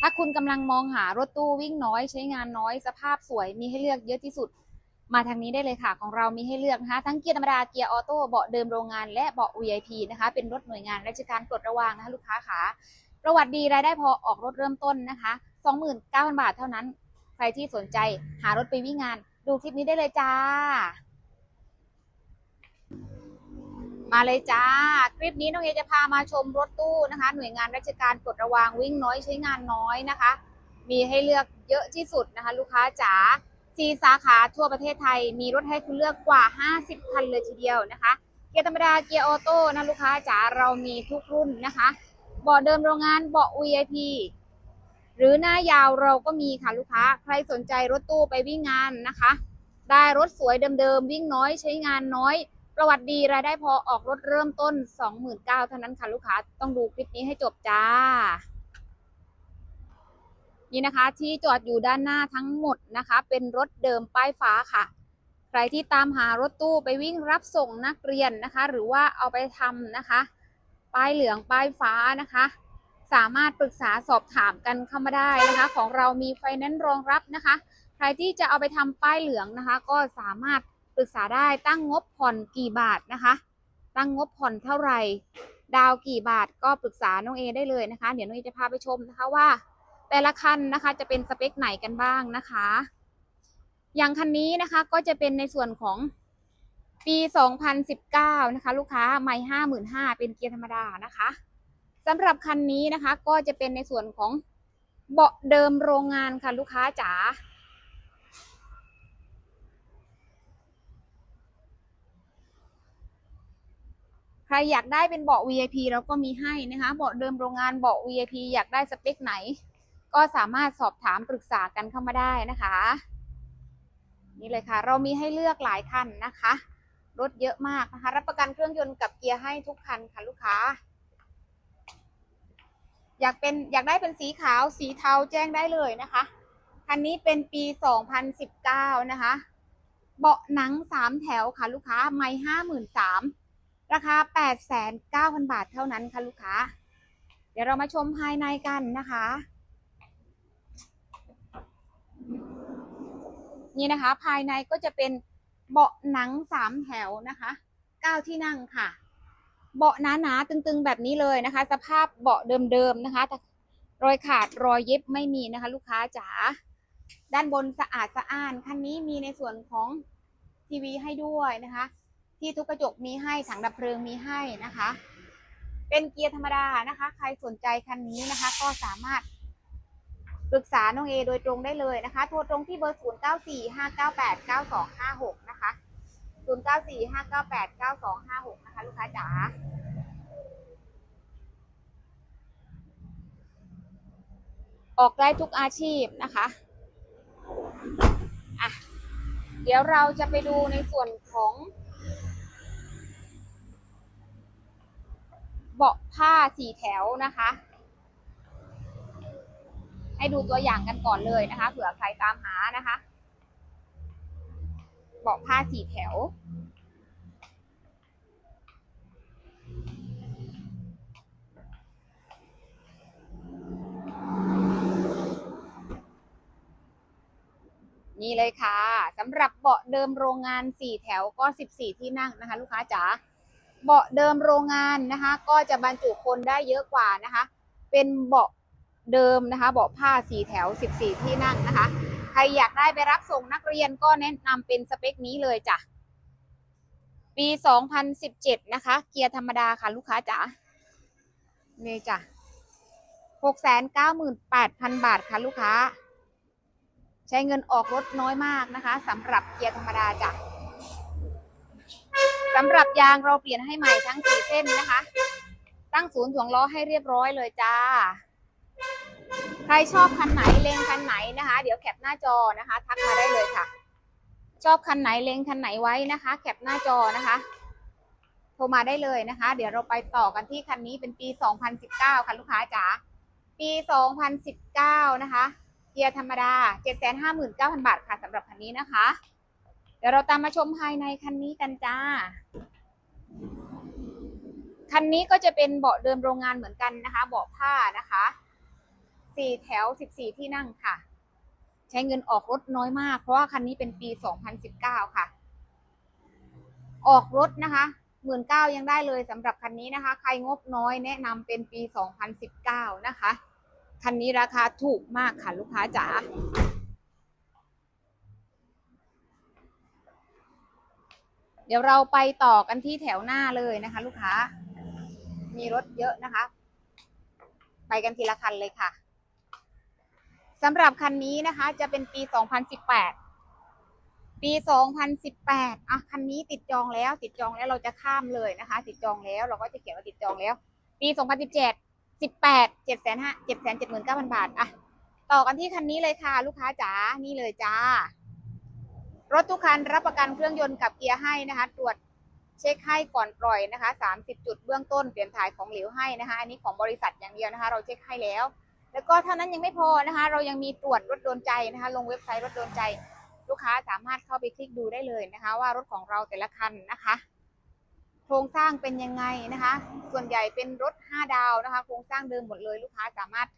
ถ้าคุณกำลังมองหารถตู้วิ่งน้อยใช้งานน้อยสภาพสวยมีให้เลือกเยอะที่สุด มาทางนี้ได้เลยค่ะ ของเรามีให้เลือกนะคะ ทั้งเกียร์ธรรมดาเกียร์ออโต้เบาะเดิมโรงงานและเบาะ VIP นะคะ เป็นรถหน่วยงานราชการปลดระวางนะคะลูกค้าขาประวัติดีรายได้พอออกรถเริ่มต้นนะคะ29,000 บาทเท่านั้น ใครที่สนใจหารถไปวิ่งงาน ดูคลิปนี้ได้เลยจ้า มาเลยจ้า คลิปนี้น้องเอจะพามาชมรถตู้นะคะ หน่วยงานราชการปลดระวางวิ่งน้อยใช้งานน้อยนะคะ มีให้เลือกเยอะที่สุดนะคะ ลูกค้าจ๋าซีสาขาทั่วประเทศไทย มีรถให้คุณเลือกกว่า 50 คันเลยทีเดียวนะคะ เกียร์ธรรมดาเกียร์ออโต้นะลูกค้าจ๋าเรามีทุกรุ่นนะคะเบาะเดิมโรงงานเบาะ VIP หรือหน้ายาวเราก็มีค่ะลูกค้า ใครสนใจรถตู้ไปวิ่งงานนะคะ ได้รถสวยเดิมๆวิ่งน้อยใช้งานน้อย ประวัติดีรายได้พอออกรถเริ่มต้น 29,000เท่านั้นค่ะลูกค้าต้องดูคลิปนี้ให้จบจ้า นี่นะคะ ที่จอดอยู่ด้านหน้าทั้งหมดนะคะ เป็นรถเดิมป้ายฟ้าค่ะ ใครที่ตามหารถตู้ไปวิ่งรับส่งนักเรียนนะคะ หรือว่าเอาไปทำนะคะ ป้ายเหลืองป้ายฟ้านะคะ สามารถปรึกษาสอบถามกันเข้ามาได้นะคะ ของเรามีไฟแนนซ์รองรับนะคะ ใครที่จะเอาไปทำป้ายเหลืองนะคะ ก็สามารถ ปรึกษาได้ตั้งงบผ่อนกี่บาทนะคะ ตั้งงบผ่อนเท่าไหร่ ดาวกี่บาทก็ปรึกษาน้องเอได้เลยนะคะ เดี๋ยวน้องเอจะพาไปชมนะคะว่า แต่ละคันนะคะจะเป็นสเปคไหนกันบ้างนะคะ อย่างคันนี้นะคะก็จะเป็นในส่วนของปี 2019 นะคะ ลูกค้าไม่55,000เป็นเกียร์ธรรมดานะคะสำหรับคันนี้นะคะก็จะเป็นในส่วนของเบาะเดิมโรงงานค่ะลูกค้าจ๋า ครอยากได้เป็นเบาะ VIP เราก็มีให้นะคะเบาะเดิมโรงงานเบาะ VIP อยากได้สเปคไหน ก็สามารถสอบถามปรึกษากันเข้ามาได้นะคะ นี่เลยค่ะ เรามีให้เลือกหลายคันนะคะ รถเยอะมากนะคะ รับประกันเครื่องยนต์กับเกียร์ให้ทุกคันค่ะลูกค้า อยากเป็นอยากได้เป็นสีขาวสีเทาแจ้งได้เลยนะคะคันนี้เป็นปี 2019 นะคะ เบาะหนังสามแถวค่ะลูกค้า ไม่ห้าหมื่นสาม ราคา 8,900 บาทเท่านั้นค่ะลูกค้า เดี๋ยวเรามาชมภายในกันนะคะ นี่นะคะ ภายในก็จะเป็นเบาะหนังสามแถวนะคะเก้าที่นั่งค่ะ เบาะหนาๆตึงๆแบบนี้เลยนะคะ สภาพเบาะเดิมๆนะคะแต่รอยขาดรอยเย็บไม่มีนะคะ ลูกค้าจ๋าด้านบนสะอาดสะอ้านคันนี้มีในส่วนของทีวีให้ด้วยนะคะ ที่ทุกกระจกมีให้ถังดับเพลิงมีให้นะคะ เป็นเกียร์ธรรมดานะคะ ใครสนใจคันนี้นะคะ ก็สามารถปรึกษาน้องเอโดยตรงได้เลยนะคะโทรตรงที่เบอร์ 0 9 4 5 9 8 9 2 5 6 นะคะ 0 9 4 5 9 8 9 2 5 6 นะคะ ลูกค้าจ๋าออกได้ทุกอาชีพนะคะอะเดี๋ยวเราจะไปดูในส่วนของ เบาะผ้าสี่แถวนะคะ ให้ดูตัวอย่างกันก่อนเลยนะคะ เผื่อใครตามหานะคะ เบาะผ้าสี่แถว นี่เลยค่ะสำหรับเบาะเดิมโรงงาน4แถวก็14ที่นั่งนะคะ ลูกค้าจ๋า เบาะเดิมโรงงานนะคะ ก็จะบรรจุคนได้เยอะกว่านะคะ เป็นเบาะเดิมนะคะ เบาะผ้าสีแถว 14 ที่นั่งนะคะ ใครอยากได้ไปรับส่งนักเรียนก็แนะนำเป็นสเปคนี้เลยจ้ะ ปี 2017 นะคะ เกียร์ธรรมดาค่ะลูกค้าจ๋านี่จ้ะ 698,000 บาทค่ะลูกค้า ใช้เงินออกรถน้อยมากนะคะสำหรับเกียร์ธรรมดาจ้ะ สำหรับยางเราเปลี่ยนให้ใหม่ทั้งสี่เส้นนะคะ ตั้งศูนย์ถ่วงล้อให้เรียบร้อยเลยจ้า ใครชอบคันไหนเลงคันไหนนะคะ เดี๋ยวแคปหน้าจอนะคะ ทักมาได้เลยค่ะ ชอบคันไหนเลงคันไหนไว้นะคะ แคปหน้าจอนะคะโทรมาได้เลยนะคะ เดี๋ยวเราไปต่อกันที่คันนี้เป็นปี 2019ค่ะลูกค้าจ๋าปี 2019 นะคะเกียร์ธรรมดา 759,000 บาทค่ะสำหรับคันนี้นะคะ เดี๋ยวเราตามมาชมภายในคันนี้กันจ้า คันนี้ก็จะเป็นเบาะเดิมโรงงานเหมือนกันนะคะเบาะผ้านะคะสี่แถวสิบสี่ที่นั่งค่ะ ใช้เงินออกรถน้อยมาก เพราะว่าคันนี้เป็นปีสองพันสิบเก้าค่ะ ออกรถนะคะหมื่นเก้ายังได้เลยสำหรับคันนี้นะคะ ใครงบน้อยแนะนำเป็นปีสองพันสิบเก้านะคะ คันนี้ราคาถูกมากค่ะลูกค้าจ๋าเดี๋ยวเราไปต่อกันที่แถวหน้าเลยนะคะ ลูกค้า มีรถเยอะนะคะ ไปกันทีละคันเลยค่ะสำหรับคันนี้นะคะ จะเป็นปี 2018 ปี 2018 อะ คันนี้ติดจองแล้ว ติดจองแล้วเราจะข้ามเลยนะคะ ติดจองแล้วเราก็จะเขียนว่าติดจองแล้ว ปี 2017 18 7 5 7 7 9 0 0 0 บาท อะ ต่อกันที่คันนี้เลยค่ะ ลูกค้าจ๋า นี่เลยจ้า รถทุกคันรับประกันเครื่องยนต์กับเกียร์ให้นะคะ ตรวจ เช็คให้ก่อนปล่อยนะคะ 30 จุดเบื้องต้นเปลี่ยนถ่ายของเหลวให้นะคะ อันนี้ของบริษัทอย่างเดียวนะคะ เราเช็คให้แล้ว แล้วก็เท่านั้นยังไม่พอนะคะ เรายังมีตรวจรถโดนใจนะคะ ลงเว็บไซต์รถโดนใจ ลูกค้าสามารถเข้าไปคลิกดูได้เลยนะคะ ว่ารถของเราแต่ละคันนะคะโครงสร้างเป็นยังไงนะคะ ส่วนใหญ่เป็นรถ 5 ดาวนะคะ โครงสร้างเดิมหมดเลยลูกค้าสามารถ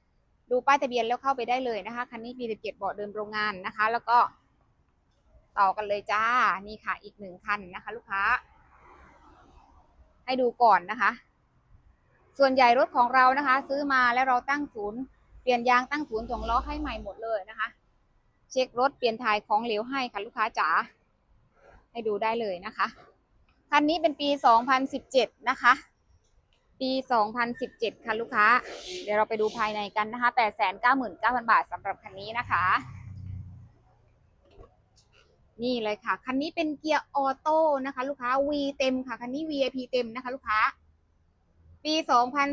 ดูป้ายทะเบียนแล้วเข้าไปได้เลยนะคะคันนี้ปี17เบาะเดิมโรงงานนะคะ แล้วก็ต่อกันเลยจ้านี่ค่ะอีกหนึ่งคันนะคะ ลูกค้า ให้ดูก่อนนะคะ ส่วนใหญ่รถของเรานะคะ ซื้อมาแล้วเราตั้งศูนย์เปลี่ยนยางตั้งศูนย์ถ่วงล้อให้ใหม่หมดเลยนะคะ เช็ครถเปลี่ยนถ่ายของเหลวให้ค่ะลูกค้าจ๋าให้ดูได้เลยนะคะคันนี้เป็นปี 2017 นะคะ ปี 2017 ค่ะลูกค้า เดี๋ยวเราไปดูภายในกันนะคะ 899,000 บาทสำหรับคันนี้นะคะ นี่เลยค่ะ คันนี้เป็นเกียร์ออโต้นะคะ ลูกค้า V เต็มค่ะ คันนี้ VIP เต็มนะคะ ลูกค้า ปี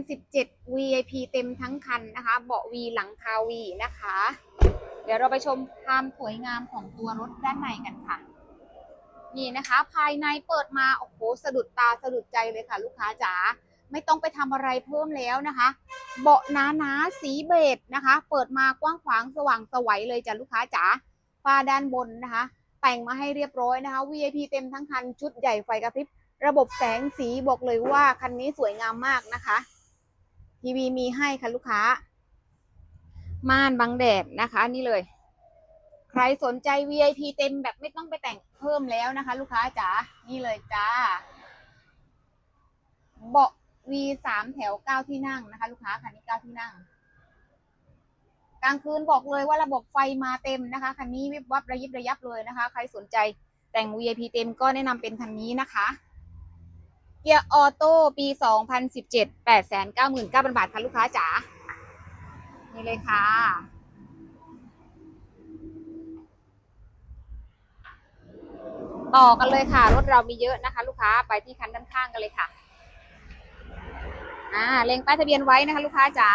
2017 VIP เต็มทั้งคันนะคะ เบาะ V หลังคา V นะคะ เดี๋ยวเราไปชมความสวยงามของตัวรถด้านในกันค่ะ นี่นะคะ ภายในเปิดมา โอ้โห สะดุดตาสะดุดใจเลยค่ะ ลูกค้าจ๋า ไม่ต้องไปทำอะไรเพิ่มแล้วนะคะ เบาะหนาๆสีเบจนะคะ เปิดมากว้างขวางสว่างสวัยเลยจ้ะลูกค้าจ๋าฝ้าด้านบนนะคะ แต่งมาให้เรียบร้อยนะคะ VIP เต็มทั้งคันชุดใหญ่ไฟกระพริบ ระบบแสงสีบอกเลยว่าคันนี้สวยงามมากนะคะทีวีมีให้ค่ะลูกค้า ม่านบังแดดนะคะนี่เลย ใครสนใจ VIP เต็มแบบไม่ต้องไปแต่งเพิ่มแล้วนะคะ ลูกค้าจ๋านี่เลยจ้าเบาะ V สามแถวเก้าที่นั่งนะคะ ลูกค้าคันนี้เก้าที่นั่ง กลางคืนบอกเลยว่าระบบไฟมาเต็มนะคะ คันนี้วิบวับระยิบระยับเลยนะคะ ใครสนใจแต่ง VIP เต็มก็แนะนำเป็นคันนี้นะคะ เกียร์ออโต้ปี 2017 899,000 บาทค่ะลูกค้าจ๋า นี่เลยค่ะ ต่อกันเลยค่ะ รถเรามีเยอะนะคะ ลูกค้าไปที่คันด้านข้างกันเลยค่ะ อ่า เล็งป้ายทะเบียนไว้นะคะ ลูกค้าจ๋า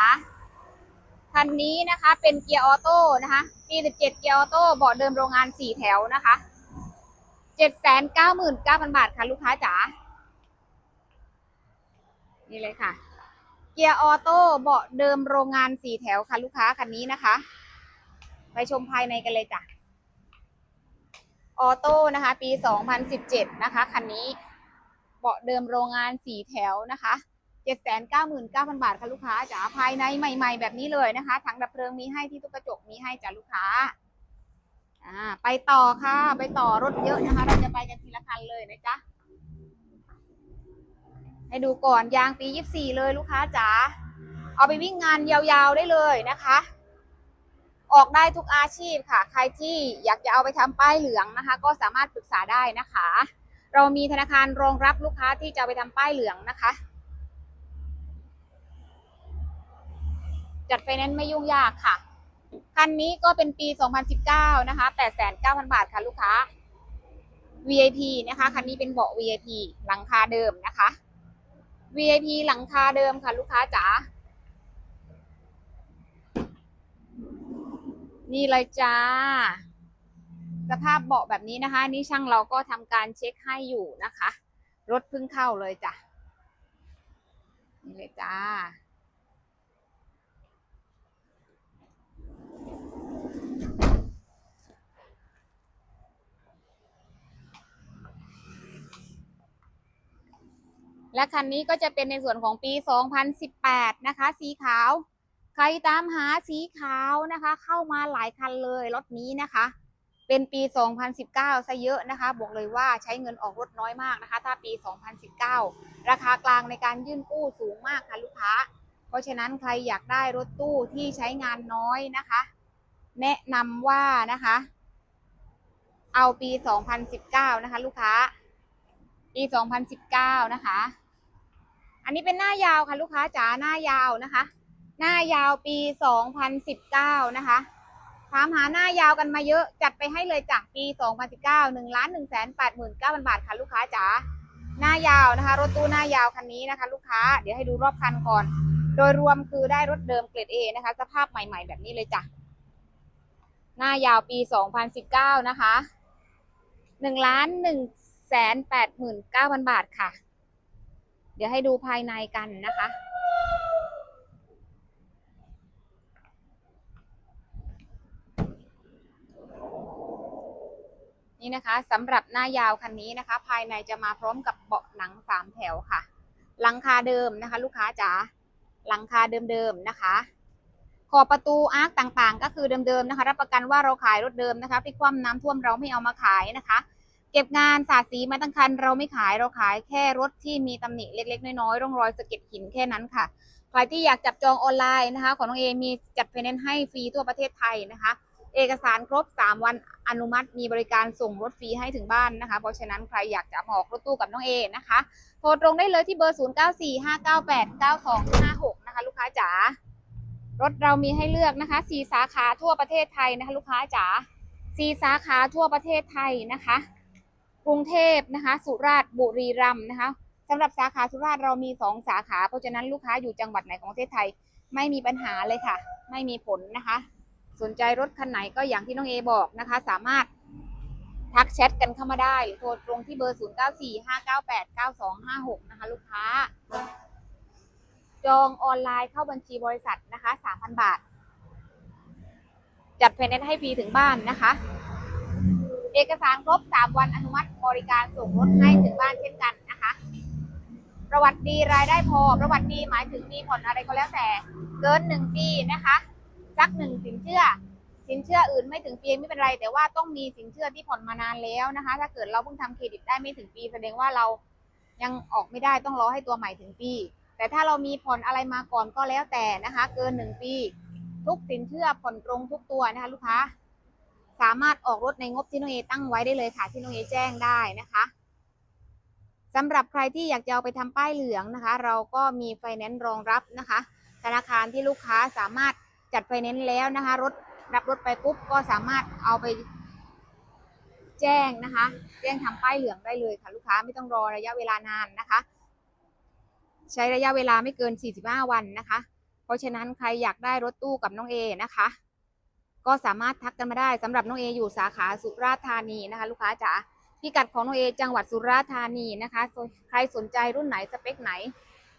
คันนี้นะคะเป็นเกียร์ออโต้นะคะปี17 เกียร์ออโต้เบาะเดิมโรงงาน 4 แถวนะคะ799,000 บาทค่ะลูกค้าจ๋า นี่เลยค่ะ เกียร์ออโต้เบาะเดิมโรงงาน 4 แถวค่ะลูกค้าคันนี้นะคะ ไปชมภายในกันเลยจ้ะ ออโต้นะคะ ปี 2017 นะคะคันนี้เบาะเดิมโรงงาน 4 แถวนะคะ 799,000 บาทค่ะลูกค้าจ๋าภายในใหม่ ๆ แบบนี้เลยนะคะถังดับเพลิงมีให้ที่ทุกกระจกมีให้จ้ะลูกค้าอ่าไปต่อค่ะไปต่อรถเยอะนะคะ เราจะไปกันทีละคันเลยนะจ๊ะให้ดูก่อนยางปี 24 เลยลูกค้าจ๋าเอาไปวิ่งงานยาวๆได้เลยนะคะ ออกได้ทุกอาชีพค่ะ ใครที่อยากจะเอาไปทำป้ายเหลืองนะคะ ก็สามารถปรึกษาได้นะคะ เรามีธนาคารรองรับลูกค้าที่จะไปทำป้ายเหลืองนะคะ จัดไฟแนนซ์ไม่ยุ่งยากค่ะ คันนี้ก็เป็นปี 2019 นะคะ 8,900 บาทค่ะลูกค้า VIP นะคะ คันนี้เป็นเบาะ VIP หลังคาเดิมนะคะ VIP หลังคาเดิมค่ะ ลูกค้าจ๋า นี่เลยจ้า สภาพเบาะแบบนี้นะคะ นี่ช่างเราก็ทำการเช็คให้อยู่นะคะ รถเพิ่งเข้าเลยจ้ะ นี่เลยจ้า และคันนี้ก็จะเป็นในส่วนของปี 2018 นะคะ สีขาว ใครตามหาสีขาวนะคะ เข้ามาหลายคันเลยรถนี้นะคะ เป็นปี 2019 ซะเยอะนะคะ บอกเลยว่าใช้เงินออกรถน้อยมากนะคะ ถ้าปี 2019 ราคากลางในการยื่นกู้สูงมากค่ะลูกค้า เพราะฉะนั้นใครอยากได้รถตู้ที่ใช้งานน้อยนะคะ แนะนำว่านะคะ เอาปี 2019 นะคะ ลูกค้า ปี 2019 นะคะ อันนี้เป็นหน้ายาวค่ะลูกค้าจ๋าหน้ายาวนะคะ หน้ายาวปี 2019 นะคะถามหาหน้ายาวกันมาเยอะจัดไปให้เลยจากปี 2019 1ล้าน1แสน89,000 บาทค่ะลูกค้าจ๋าหน้ายาวนะคะ รถตู้หน้ายาวคันนี้นะคะ ลูกค้าเดี๋ยวให้ดูรอบคันก่อน โดยรวมคือได้รถเดิมเกรด A นะคะ สภาพใหม่ ๆ แบบนี้เลยจ้ะหน้ายาวปี 2019 นะคะ1ล้าน1แสน89,000 บาทค่ะ เดี๋ยวให้ดูภายในกันนะคะ นี่นะคะสำหรับหน้ายาวคันนี้นะคะ ภายในจะมาพร้อมกับเบาะหนังสามแถวค่ะ หลังคาเดิมนะคะ ลูกค้าจ๋าหลังคาเดิมๆนะคะขอบประตูอาร์คต่างๆ ก็คือเดิมๆนะคะ รับประกันว่าเราขายรถเดิมนะคะพลิกคว่ำน้ำท่วมเราไม่เอามาขายนะคะ เก็บงานสาดสีมาตั้งคันเราไม่ขายเราขายแค่รถที่มีตำหนิเล็กๆ น้อยๆร่องรอยสะเก็ดหินแค่นั้นค่ะใครที่อยากจับจองออนไลน์นะคะ ของน้องเอมีจัดไฟแนนซ์ให้ฟรีทั่วประเทศไทยนะคะ เอกสารครบ 3 วันอนุมัติ มีบริการส่งรถฟรีให้ถึงบ้านนะคะ เพราะฉะนั้นใครอยากจะมาออกรถตู้กับน้องเอนะคะโทรตรงได้เลยที่เบอร์ 0945989256 นะคะ ลูกค้าจ๋ารถเรามีให้เลือกนะคะ4สาขาทั่วประเทศไทยนะคะ ลูกค้าจ๋า4สาขาทั่วประเทศไทยนะคะ กรุงเทพนะคะ สุราษฎร์บุรีรัมย์นะคะสำหรับสาขาสุราษฎร์เรามี 2 สาขา เพราะฉะนั้นลูกค้าอยู่จังหวัดไหนของประเทศไทยไม่มีปัญหาเลยค่ะ ไม่มีผลนะคะ สนใจรถคันไหนก็อย่างที่น้องเอบอกนะคะ สามารถทักแชทกันเข้ามาได้หรือโทรตรงที่เบอร์ 0945989256 นะคะ ลูกค้า จองออนไลน์เข้าบัญชีบริษัทนะคะ 3,000 บาท จัดไฟแนนซ์ให้ฟรีถึงบ้านนะคะ เอกสารครบ 3 วันอนุมัติบริการส่งรถให้ถึงบ้านเช่นกันนะคะ ประวัติดีรายได้พอ ประวัติดีหมายถึงมีผ่อนอะไรก็แล้วแต่ เกิน 1 ปีนะคะสักหนึ่งสินเชื่อ สินเชื่ออื่นไม่ถึงปีไม่เป็นไร แต่ว่าต้องมีสินเชื่อที่ผ่อนมานานแล้วนะคะ ถ้าเกิดเราเพิ่งทำเครดิตได้ไม่ถึงปี แสดงว่าเรายังออกไม่ได้ต้องรอให้ตัวใหม่ถึงปี แต่ถ้าเรามีผ่อนอะไรมาก่อนก็แล้วแต่นะคะ เกินหนึ่งปี ทุกสินเชื่อผ่อนตรงทุกตัวนะคะ ลูกค้า สามารถออกรถในงบที่น้องเอตั้งไว้ได้เลยค่ะ ที่น้องเอแจ้งได้นะคะสำหรับใครที่อยากจะเอาไปทำป้ายเหลืองนะคะ เราก็มีไฟแนนซ์รองรับนะคะ ธนาคารที่ลูกค้าสามารถจัดไฟแนนซ์แล้วนะคะ รถรับรถไปปุ๊บก็สามารถเอาไปแจ้งนะคะ แจ้งทำป้ายเหลืองได้เลยค่ะ ลูกค้าไม่ต้องรอระยะเวลานานนะคะ ใช้ระยะเวลาไม่เกิน 45 วันนะคะ เพราะฉะนั้นใครอยากได้รถตู้กับน้องเอนะคะ ก็สามารถทักกันมาได้สำหรับน้องเออยู่สาขาสุราษฎร์ธานีนะคะ ลูกค้าจ๋าพิกัดของน้องเอจังหวัดสุราษฎร์ธานีนะคะ ใครสนใจรุ่นไหนสเปคไหน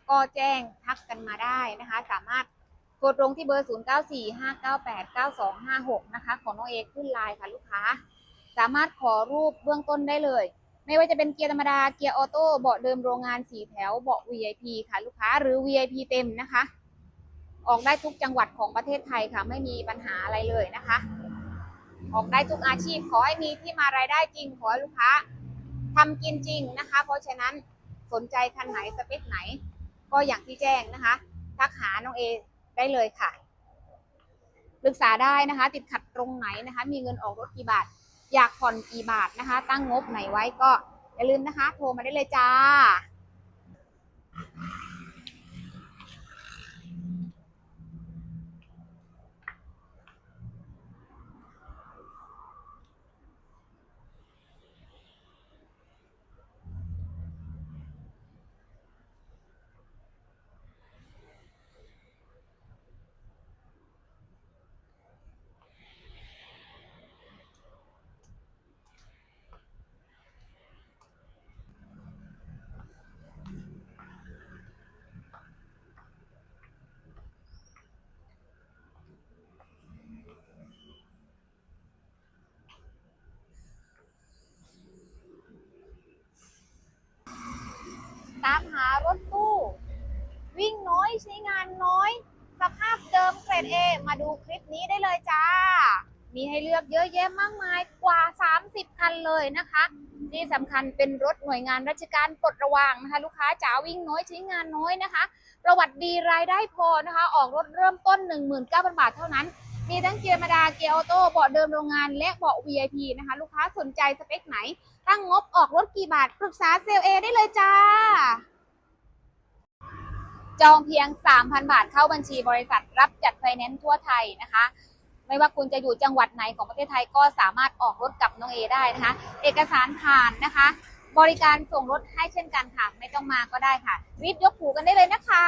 ก็แจ้งทักกันมาได้นะคะ สามารถโทรตรงที่เบอร์ 0945989256 นะคะ ของน้องเอขึ้นไลน์ค่ะลูกค้า สามารถขอรูปเบื้องต้นได้เลย ไม่ว่าจะเป็นเกียร์ธรรมดา เกียร์ออโต้ เบาะเดิมโรงงานสีแถว เบาะ VIP ค่ะลูกค้า หรือ VIP เต็มนะคะ ออกได้ทุกจังหวัดของประเทศไทยค่ะ ไม่มีปัญหาอะไรเลยนะคะ ออกได้ทุกอาชีพขอให้มีที่มารายได้จริง ขอให้ลูกค้าทำกินจริงนะคะ เพราะฉะนั้นสนใจคันไหนสเปคไหน ก็อย่างที่แจ้งนะคะทักหาน้องเอได้เลยค่ะปรึกษาได้นะคะ ติดขัดตรงไหนนะคะ มีเงินออกรถกี่บาท อยากผ่อนกี่บาทนะคะ ตั้งงบไหนไว้ก็อย่าลืมนะคะ โทรมาได้เลยจ้า รด A มาดูคลิปนี้ได้เลยจ้า มีให้เลือกเยอะแยะมากมายกว่า 30 คันเลยนะคะ ที่สำคัญเป็นรถหน่วยงานราชการปลดระวางนะคะ ลูกค้าจ๋าวิ่งน้อยใช้งานน้อยนะคะ ประวัติดีรายได้พอนะคะ ออกรถเริ่มต้น 19,000 บาทเท่านั้นมีทั้งเกียร์ธรรมดา เกียร์ออโต้ เบาะเดิมโรงงาน และเบาะ VIP นะคะ ลูกค้าสนใจสเปคไหน ตั้งงบออกรถกี่บาท ปรึกษาเซลเอได้เลยจ้า จองเพียง 3,000 บาทเข้าบัญชีบริษัทรับจัดไฟแนนซ์ทั่วไทยนะคะ ไม่ว่าคุณจะอยู่จังหวัดไหนของประเทศไทยก็สามารถออกรถกับน้องเอได้นะคะ เอกสารผ่านนะคะ บริการส่งรถให้เช่นกันค่ะ ไม่ต้องมาก็ได้ค่ะรีบยกหูกันได้เลยนะคะ